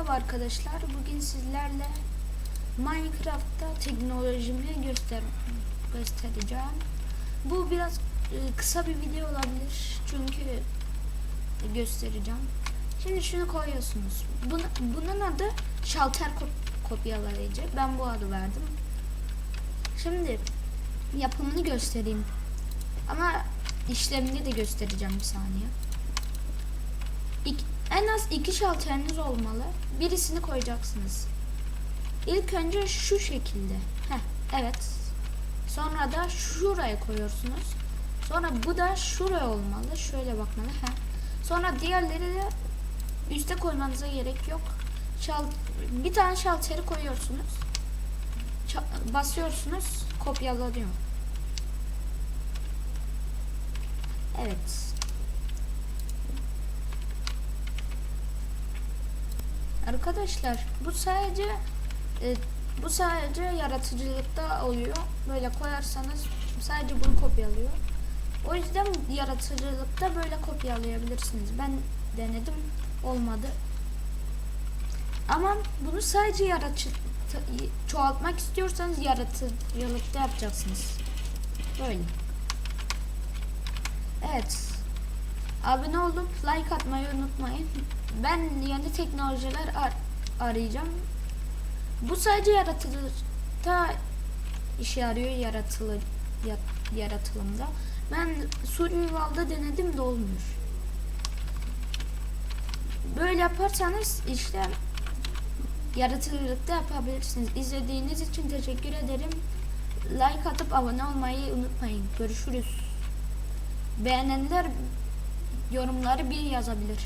Merhaba arkadaşlar. Bugün sizlerle Minecraft'ta teknolojimi göster göstereceğim. Bu biraz e, kısa bir video olabilir çünkü göstereceğim. Şimdi şunu koyuyorsunuz. Buna, bunun adı şalter kop- kopyalayıcı. Ben bu adı verdim. Şimdi yapımını göstereyim. Ama işlemini de göstereceğim bir saniye. İk- en az iki şalteriniz olmalı. Birisini koyacaksınız. İlk önce şu şekilde. Heh, evet. Sonra da şuraya koyuyorsunuz. Sonra bu da şuraya olmalı. Şöyle bakmalı. Heh. Sonra diğerleri de üste koymanıza gerek yok. Şal bir tane şalteri koyuyorsunuz. Ça- basıyorsunuz. Kopyalanıyor. Evet. Arkadaşlar bu sadece e, bu sadece yaratıcılıkta oluyor. Böyle koyarsanız sadece bunu kopyalıyor. O yüzden yaratıcılıkta böyle kopyalayabilirsiniz. Ben denedim olmadı. Ama bunu sadece yaratıcı çoğaltmak istiyorsanız yaratıcılıkta yapacaksınız. Böyle. Evet. Abone olup like atmayı unutmayın. Ben yeni teknolojiler ar- arayacağım. Bu sadece yaratıcılıkta işe yarıyor yaratılı ya- yaratılımda. Ben Survival'da denedim de olmuyor. Böyle yaparsanız işte yaratıcılıkta yapabilirsiniz. İzlediğiniz için teşekkür ederim. Like atıp abone olmayı unutmayın. Görüşürüz. Beğenenler yorumları bir yazabilir.